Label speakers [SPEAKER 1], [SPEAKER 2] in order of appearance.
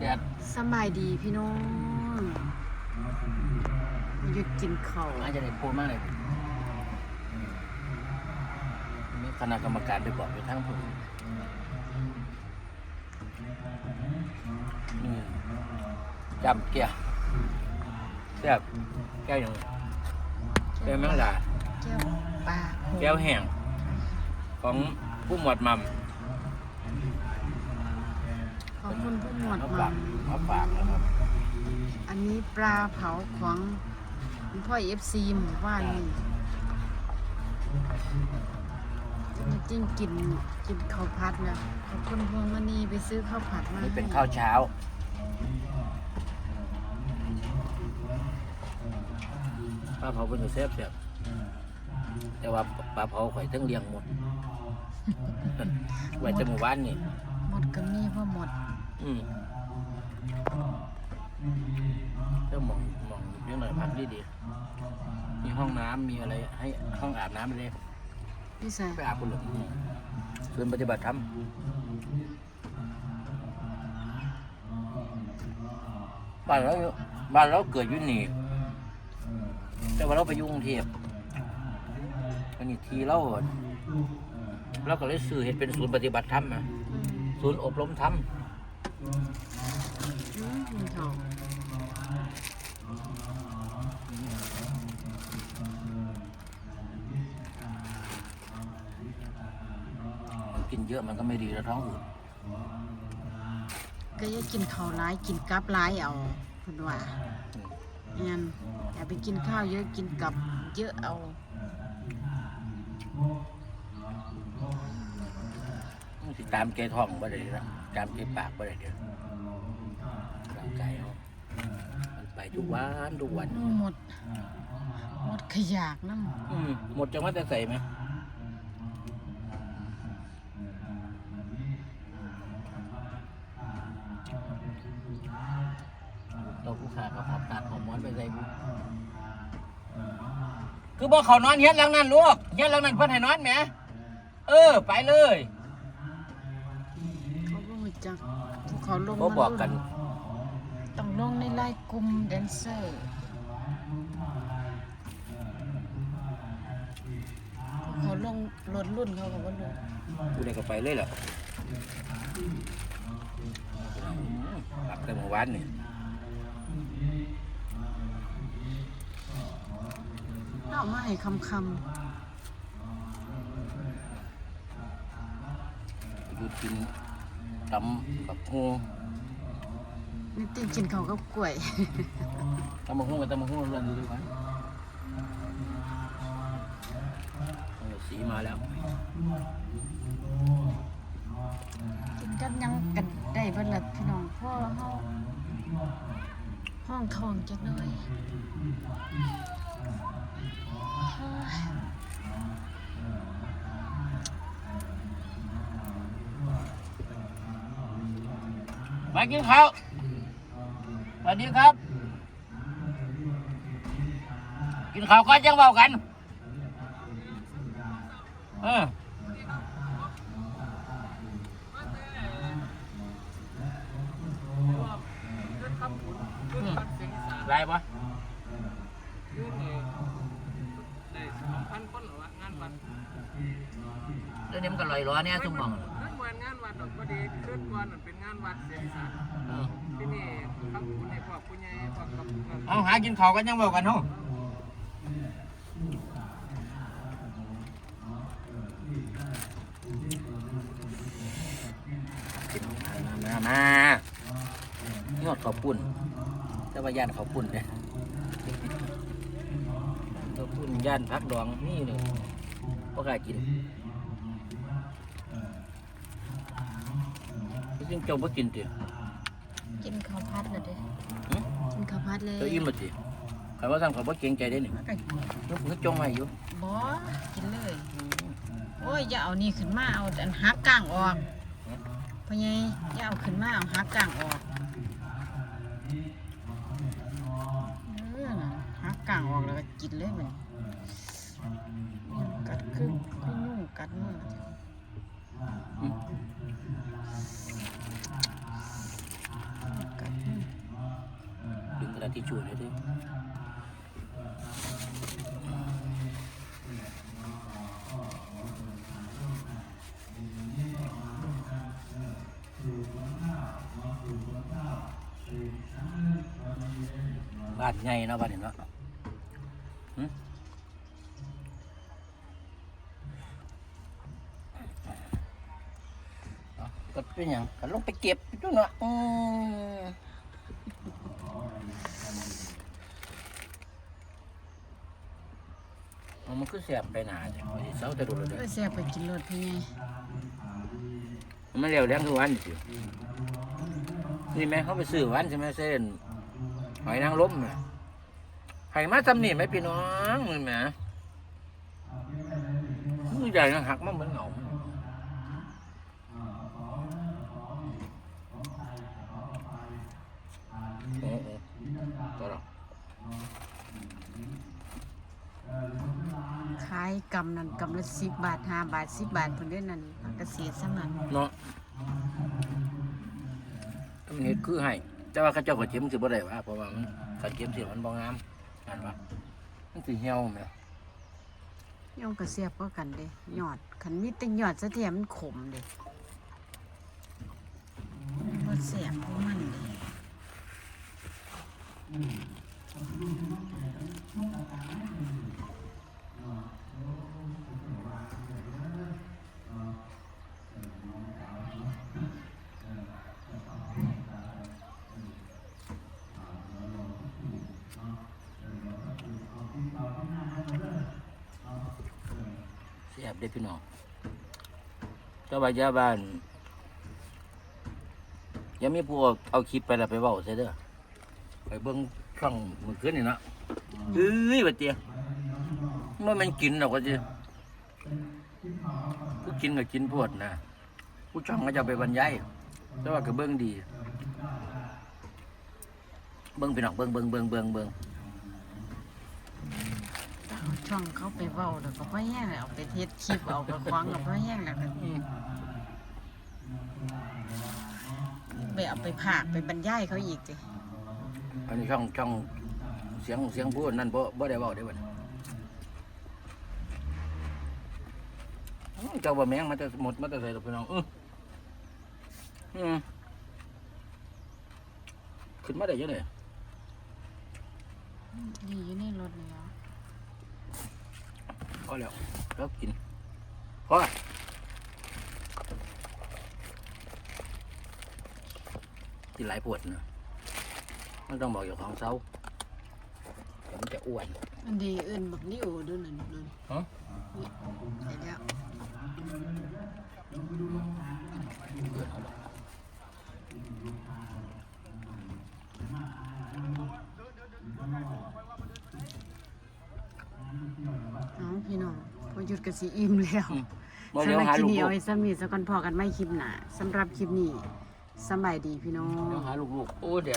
[SPEAKER 1] แดด
[SPEAKER 2] สำบายดีพี่น้องหยุดกินข้าว
[SPEAKER 1] อาจจะได้พูดมากเลยมีคณะกรรมการไปบอกไปทั้งผมนี่จำแก้วแซ่บแก้วอย่างแก้วแมงดา
[SPEAKER 2] แก้วปลา
[SPEAKER 1] แก้วแห้งของผู้หมวดมัม
[SPEAKER 2] ข อบคุณผู้หมวด
[SPEAKER 1] เอา
[SPEAKER 2] มา
[SPEAKER 1] ฝากเอาฝากนะครับ
[SPEAKER 2] อันนี้ปลาเผาของคุณพ่อเอฟซีหมู่บ้านนี่จริงๆกินกินข้าวผัดนะขอบคุณพวงมณีไปซื้อข้าวผัดมา
[SPEAKER 1] นี่เป็น
[SPEAKER 2] ให้
[SPEAKER 1] ข้าวเช้า ปลาเผาเป็นตัวแซ่บแบบแต่ว่าปลาเผาข่อยทั้งเลี้ยงหมดไว้จะหมู่บ้านนี่
[SPEAKER 2] หมดก็มีพ่อหมด
[SPEAKER 1] อืมเจ้ามองมองเรื่องหน่อยพักดีดีๆมีห้องน้ำมีอะไร ให้ห้องอาบน้ำเลย
[SPEAKER 2] พี่สาย
[SPEAKER 1] ไปอาบคุณหลงส่วนปฏิบัติธรรมบ้านเราบ้านเราเกิดอยู่นี่ แต่ว่าเราไปอยุ่กรุงเทพอันนี้ทีเราเราก็เลยซื้อเห็ดเป็นศูนย์ปฏิบัติธรรมอะ
[SPEAKER 2] อืม
[SPEAKER 1] ศูนย์อบรมธรรม
[SPEAKER 2] อืม กินข้าว
[SPEAKER 1] กินเยอะมันก็ไม่ดีแล้วท้องอืด
[SPEAKER 2] ก็อย่ากินข้าวร้ายกินกับร้ายเอาคุณว่างั้นอย่าไปกินข้าวเยอะกินกับเยอะเอา
[SPEAKER 1] มันสิตามแกท้องบ่ได้นะตามแกปากบ่ได้เดี๋ยวร่างกายเขามันไปทุกวันทุกวัน
[SPEAKER 2] หมด หมดขยากน้
[SPEAKER 1] อืมหมดจังว่าจะใส่ไหมเราผู้ขากับขอบตัดขอบหมอนไปใส่บุคือบอกเขานอนเฮ็ดหลังนั้นลูกเฮ็ดหลังนั้นเพิ่นให้นอนแหม เออ ไปเลยำ
[SPEAKER 2] เขาก็รู้จักพวกเขาลง
[SPEAKER 1] เขาบอกกัน
[SPEAKER 2] ต้องลงในไลน์กลุ่มแดนเซอร์พวกเขาลงรถรุ่นเขาก็ว่าลง
[SPEAKER 1] กูได้ก็ไปเลยเหรอหลับแต่เมื่อวานนี่
[SPEAKER 2] เอามาให้คำค
[SPEAKER 1] หยุดกิน ตำกับหูำ
[SPEAKER 2] นี่ติงกินเขาวกับกล้วย
[SPEAKER 1] ตำบักหูกับตำบักหูเรื่องดูดีกว่าเออสีมาแล้ว
[SPEAKER 2] กินกันยังกันได้เบ่ล่ะพี่น้องพ่อเฮาห้องทองจักหน่อยเฮ้ย
[SPEAKER 1] มากินข้าวสวัสดีครับ กินข้าวก่อนจังเบากันเอออืมไรปะ
[SPEAKER 3] ได้สองพันคนเหรอวะงานวัด
[SPEAKER 1] เรื่องนี้มันก็ลอยล้อเนี่ยทุ่มมอง
[SPEAKER 3] นั่นเหมือนง งานวัดเสียสาร
[SPEAKER 1] เออ
[SPEAKER 3] ที่นี่ครับคุณให้พ่อคุณยายพ่อกับ
[SPEAKER 1] เอาหากินข้าวกันยังเบากันเนาะมามามานี่หอดข้าวปุ้นแต่ว่าย่านข้าวปุ้นเนี่ยข้าวปุ้นย่านพักดองนี่เลยก็กล้ากิน จริงๆเจ้าบ่กินติ
[SPEAKER 2] กินข้าวผัดเลยเด้
[SPEAKER 1] หึ
[SPEAKER 2] กินข้าวผัดเลย
[SPEAKER 1] เจ้าอิ่มบ่ติใครว่าสั่งข้าวบ่เกรงใจได้นี่
[SPEAKER 2] ไอ้
[SPEAKER 1] นึกนึกจงไว้อยู่
[SPEAKER 2] บ่กินเลย โอ้ยอย่าเอานี่ขึ้นมาเอาอันหักกลางออกพ่อใหญ่อย่าเอาขึ้นมาเอาหักกลางออกเออน่ะหักกลางออกแล้วก็กินเลยมัน
[SPEAKER 1] ระติชูเลยดิบ้านใหญ่เนาะบ้านนี้เนาะหึเอาก็เป็นหยังก็ลงไปเก็บจุเนาะ มเอามันคือเสียบไปหนาจ้ะเอาสิเสาแต่ดูเลยเด้
[SPEAKER 2] เอ
[SPEAKER 1] อ
[SPEAKER 2] อแซ่บไปกินรถพ่อใหญ่
[SPEAKER 1] มันเร็วแรงทุกวันสินี่แม่เขาไปซื้อวันใช่ไหมเส้นหอยนางรมเนี่ยไห้มาทำนี่ไหมพี่น้องนี่แหม่มือใหญ่นะหักมาเหมือนเหงาโอ้โหตัวเรา
[SPEAKER 2] ขายกำนั่นกำละ10บาท5บาท10บาทเพิ่นเด้นั่นผักเกษตรซ้ำนั้น
[SPEAKER 1] เนาะตรงนี้คือให้แต่ว่าเข้าเจ้าก็เจ็มสิบ่ได้ว่าเพราะว่ามันขันเจ็มสิมันบ่งามอันว่ามันสิเหี่ยวแหม่
[SPEAKER 2] ย่อมก็แซ่บกว่ากันเด้ยอดคันมีแต่ยอดซะแท้มันขมเด้บ่แซ่บบ่มันเด้
[SPEAKER 1] ได้พี่น้องเจ้าบายาบ้านยังมีพวกเอาคลิปไปแล้วไปเว้าใช่เด้อไปเบิ่งช่องมือขึ้นนี่นะเอ้ยบัดเจียเมื่อมันกินดอกว่าเจียผู้กินก็กินพวดนะผู้ช่องก็จะไปบรรยายแต่ว่าก็เบิ่งดี เบิ่งพี่น้องเบิ่งเบิ่งเบิ่งเบิ่งเบิ่ง
[SPEAKER 2] เอา ช่องเขาไปเว้าแล้วก็พ่อแห้งแล้วเอาไปเทศคลิปเอาไปควางกับพ่อแห้งแล้วก็
[SPEAKER 1] อืม
[SPEAKER 2] ไปเอาไปผากไปบรรยายเขาอีกสิ
[SPEAKER 1] อันนี้ช่องช่องเสียงเสียงพูดนั่นบ่บ่ได้เว้าได้บ่เนี่ยอื้อเจ้าบ่แมงมาแต่หมดมาแต่ใส่ดอกพี่น้องอื้ออืมขึ้นมาได้ยังไง
[SPEAKER 2] นี่อยู่ในรถนี่แล้ว
[SPEAKER 1] พอแล้วแล้วกินพอกินหลายปวดนะมันต้องบอกอยู่ของเซาเดี๋ยวมันจะอ้วน
[SPEAKER 2] อันดีเอื่นบักนี่โอดูนั่นนั่น
[SPEAKER 1] ฮะ
[SPEAKER 2] นี่เสร็จแล้วเอาพี่น้องพอหยุด กสิอิ่มแล้ว
[SPEAKER 1] มา
[SPEAKER 2] สำ
[SPEAKER 1] เลี้
[SPEAKER 2] ห
[SPEAKER 1] ยว
[SPEAKER 2] รับ
[SPEAKER 1] หา
[SPEAKER 2] คลิป
[SPEAKER 1] ลู
[SPEAKER 2] นี้
[SPEAKER 1] ก
[SPEAKER 2] เอาไว้ซ้ำนี้สักก่อนพอกันไม่คลิปหน้าสำหรับคลิปนี้สำบายดีพี่น้อง
[SPEAKER 1] ๆเลี้ยวหาลูกๆโอ้เดี๋ยว